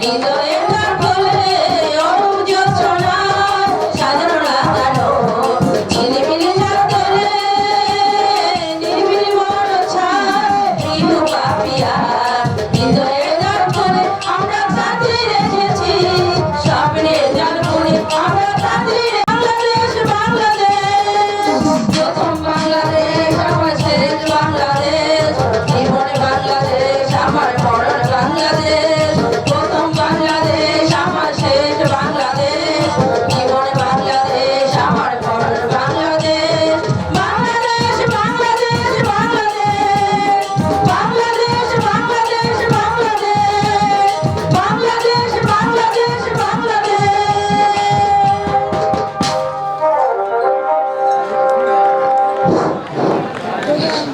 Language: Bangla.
Y no